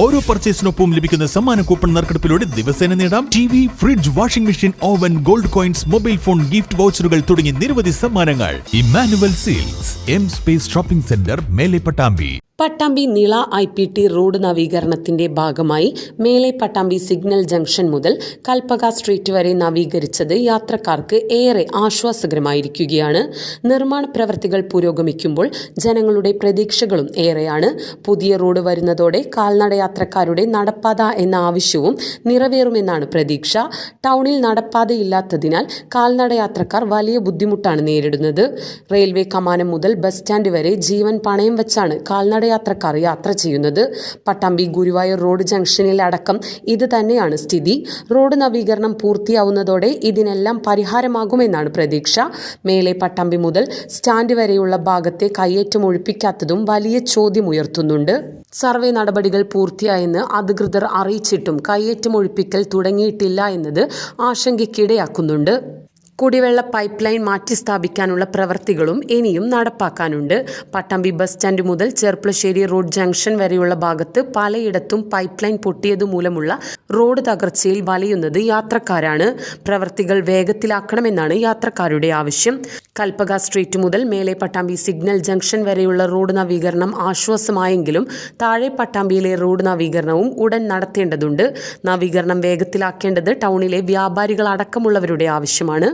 ഓരോ പർച്ചേസിനൊപ്പം ലഭിക്കുന്ന സമ്മാന കൂപ്പൺ നറുക്കെടുപ്പിലൂടെ ദിവസേന നേടാം. T V fridge washing machine oven gold coins mobile phone gift വൗച്ചറുകൾ തുടങ്ങിയ നിരവധി സമ്മാനങ്ങൾ. Emmanuel Silks M space shopping centre മേലെ Pattambi. Pattambi Nila I P T road നവീകരണത്തിന്റെ ഭാഗമായി മേലെ പട്ടാമ്പി സിഗ്നൽ ജംഗ്ഷൻ മുതൽ കൽപ്പക സ്ട്രീറ്റ് വരെ നവീകരിച്ചത് യാത്രക്കാർക്ക് ഏറെ ആശ്വാസകരമായിരിക്കുകയാണ്. നിർമ്മാണ പ്രവൃത്തികൾ പുരോഗമിക്കുമ്പോൾ ജനങ്ങളുടെ പ്രതീക്ഷകളും ഏറെയാണ്. പുതിയ റോഡ് വരുന്നതോടെ കാൽനട യാത്രക്കാരുടെ നടപ്പാത എന്ന ആവശ്യവും നിറവേറുമെന്നാണ് പ്രതീക്ഷ. ടൗണിൽ നടപ്പാതയില്ലാത്തതിനാൽ കാൽനട യാത്രക്കാർ വലിയ ബുദ്ധിമുട്ടാണ് നേരിടുന്നത്. റെയിൽവേ കമാനം മുതൽ ബസ് സ്റ്റാൻഡ് വരെ ജീവൻ പണയം വെച്ചാണ് കാൽനട യാത്രക്കാർ യാത്ര ചെയ്യുന്നത്. പട്ടാമ്പി ഗുരുവായൂർ റോഡ് ജംഗ്ഷനിൽ അടക്കം ഇത് തന്നെയാണ് സ്ഥിതി. റോഡ് നവീകരണം പൂർത്തിയാവുന്നതോടെ ഇതിനെല്ലാം പരിഹാരമാകുമെന്നാണ് പ്രതീക്ഷ. മേലെ പട്ടാമ്പി മുതൽ സ്റ്റാൻഡ് വരെയുള്ള ഭാഗത്തെ കയ്യേറ്റം ഒഴിപ്പിക്കാത്തതും വലിയ ചോദ്യമുയർത്തുന്നുണ്ട് സർവേ നടപടികൾ പൂർത്തിയായെന്ന് അധികൃതർ അറിയിച്ചിട്ടും കയ്യേറ്റം ഒഴിപ്പിക്കൽ തുടങ്ങിയിട്ടില്ല എന്നത് ആശങ്കയ്ക്കിടയാക്കുന്നുണ്ട്. കുടിവെള്ള പൈപ്പ് ലൈൻ മാറ്റി സ്ഥാപിക്കാനുള്ള പ്രവൃത്തികളും ഇനിയും നടപ്പാക്കാനുണ്ട്. പട്ടാമ്പി ബസ് സ്റ്റാൻഡ് മുതൽ ചെർപ്പളശ്ശേരി റോഡ് ജംഗ്ഷൻ വരെയുള്ള ഭാഗത്ത് പലയിടത്തും പൈപ്പ് ലൈൻ പൊട്ടിയതുമൂലമുള്ള റോഡ് തകർച്ചയിൽ വലയുന്നത് യാത്രക്കാരാണ്. പ്രവൃത്തികൾ വേഗത്തിലാക്കണമെന്നാണ് യാത്രക്കാരുടെ ആവശ്യം. കൽപ്പക സ്ട്രീറ്റ് മുതൽ മേലെ പട്ടാമ്പി സിഗ്നൽ ജംഗ്ഷൻ വരെയുള്ള റോഡ് നവീകരണം ആശ്വാസമായെങ്കിലും താഴെ പട്ടാമ്പിയിലെ റോഡ് നവീകരണവും ഉടൻ നടത്തേണ്ടതുണ്ട്. നവീകരണം വേഗത്തിലാക്കേണ്ടത് ടൗണിലെ വ്യാപാരികൾ അടക്കമുള്ളവരുടെ ആവശ്യമാണ്.